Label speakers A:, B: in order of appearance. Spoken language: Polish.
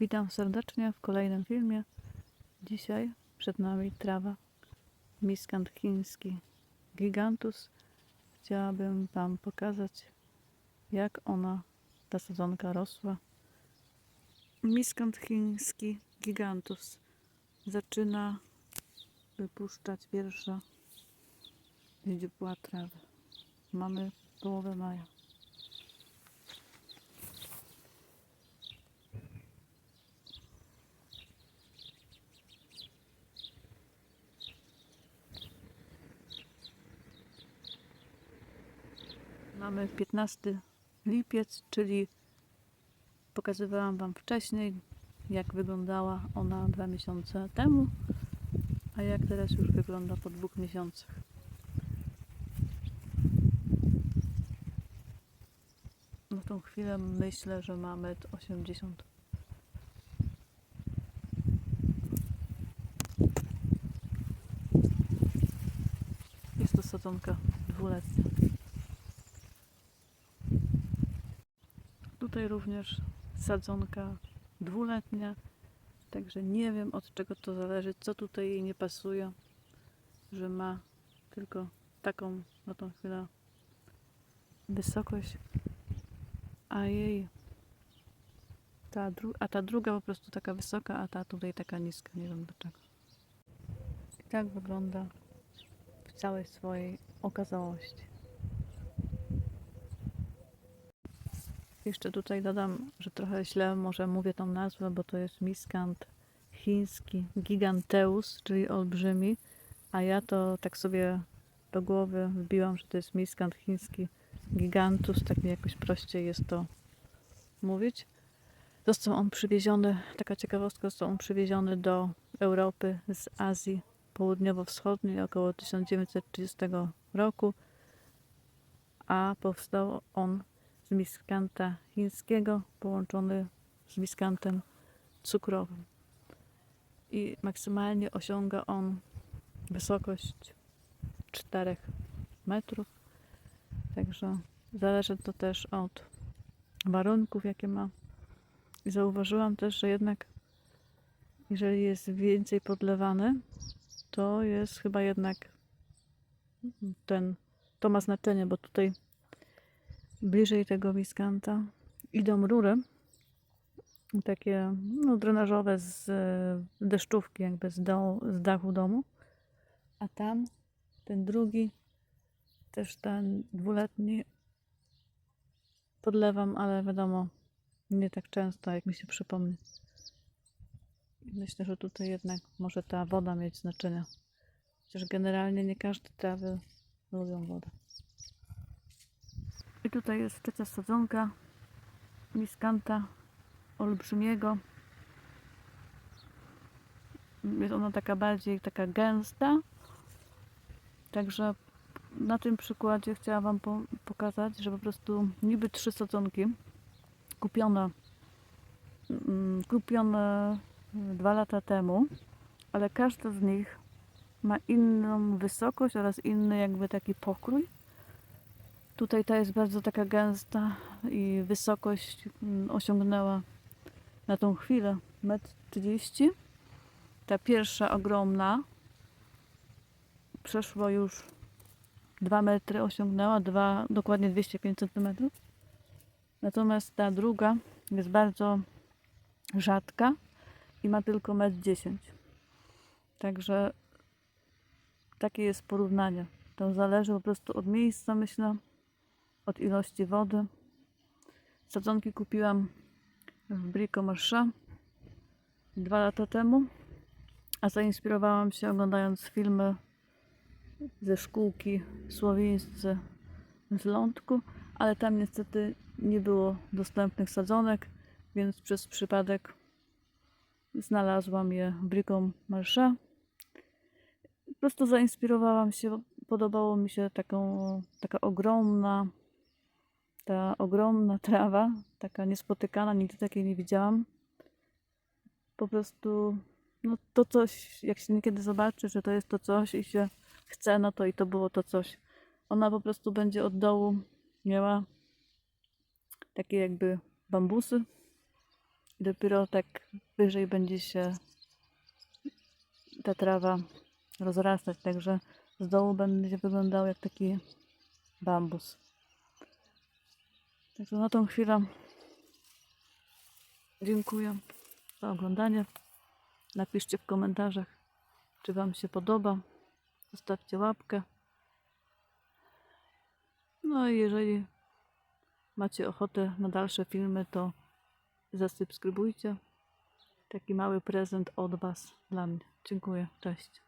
A: Witam serdecznie w kolejnym filmie. Dzisiaj przed nami trawa miskant chiński Gigantus. Chciałabym Wam pokazać, jak ona, ta sadzonka rosła. Miskant chiński Gigantus zaczyna wypuszczać pierwsze źdźbła trawy. Mamy połowę maja. Mamy 15 lipiec, czyli pokazywałam Wam wcześniej, jak wyglądała ona dwa miesiące temu, a jak teraz już wygląda po dwóch miesiącach. Na tą chwilę myślę, że ma 1,80 m. Jest to sadzonka dwuletnia. Tutaj również sadzonka dwuletnia, także nie wiem od czego to zależy, co tutaj jej nie pasuje, że ma tylko taką na tą chwilę wysokość, a jej ta a ta druga po prostu taka wysoka, a ta tutaj taka niska, nie wiem dlaczego. I tak wygląda w całej swojej okazałości. Jeszcze tutaj dodam, że trochę źle może mówię tą nazwę, bo to jest miskant chiński Giganteus, czyli olbrzymi, a ja to tak sobie do głowy wbiłam, że to jest miskant chiński Gigantus, tak mi jakoś prościej jest to mówić. Został on przywieziony, taka ciekawostka, został on przywieziony do Europy z Azji Południowo-Wschodniej około 1930 roku, a powstał on z miskanta chińskiego połączony z miskantem cukrowym. I maksymalnie osiąga on wysokość 4 metrów. Także zależy to też od warunków, jakie ma. I zauważyłam też, że jednak jeżeli jest więcej podlewany, to jest chyba jednak ten, to ma znaczenie, bo tutaj bliżej tego miskanta idą rury takie no, drenażowe z e, deszczówki, jakby z, do, z dachu domu, a tam ten drugi, też ten dwuletni podlewam, ale wiadomo, nie tak często, jak mi się przypomni. Myślę, że tutaj jednak może ta woda mieć znaczenie. Chociaż generalnie nie każde trawy lubią wodę. I tutaj jest trzecia sadzonka miskanta olbrzymiego. Jest ona taka bardziej taka gęsta. Także na tym przykładzie chciałam Wam po pokazać, że po prostu niby trzy sadzonki kupione, mm, kupione dwa lata temu, ale każda z nich ma inną wysokość oraz inny jakby taki pokrój. Tutaj ta jest bardzo taka gęsta i wysokość mm, osiągnęła na tą chwilę 1,30 m. Ta pierwsza ogromna przeszło już 2 metry, osiągnęła 2, dokładnie 205 cm. Natomiast ta druga jest bardzo rzadka i ma tylko 1,10 m. Także takie jest porównanie. To zależy po prostu od miejsca, myślę od ilości wody. Sadzonki kupiłam w Brico Marché dwa lata temu, a zainspirowałam się oglądając filmy ze szkółki słowińscy z Lądku, ale tam niestety nie było dostępnych sadzonek, więc przez przypadek znalazłam je w Brico Marché. Po prostu zainspirowałam się, podobało mi się taką, taka ogromna ta ogromna trawa, taka niespotykana, nigdy takiej nie widziałam. Po prostu, no to coś, jak się niekiedy zobaczy, że to jest to coś i się chce, no to i to było to coś. Ona po prostu będzie od dołu miała takie jakby bambusy Dopiero tak wyżej będzie się ta trawa rozrastać, także z dołu będzie wyglądał jak taki bambus. Także na tą chwilę dziękuję za oglądanie. Napiszcie w komentarzach, czy Wam się podoba. Zostawcie łapkę. No i jeżeli macie ochotę na dalsze filmy, to zasubskrybujcie. Taki mały prezent od Was dla mnie. Dziękuję. Cześć.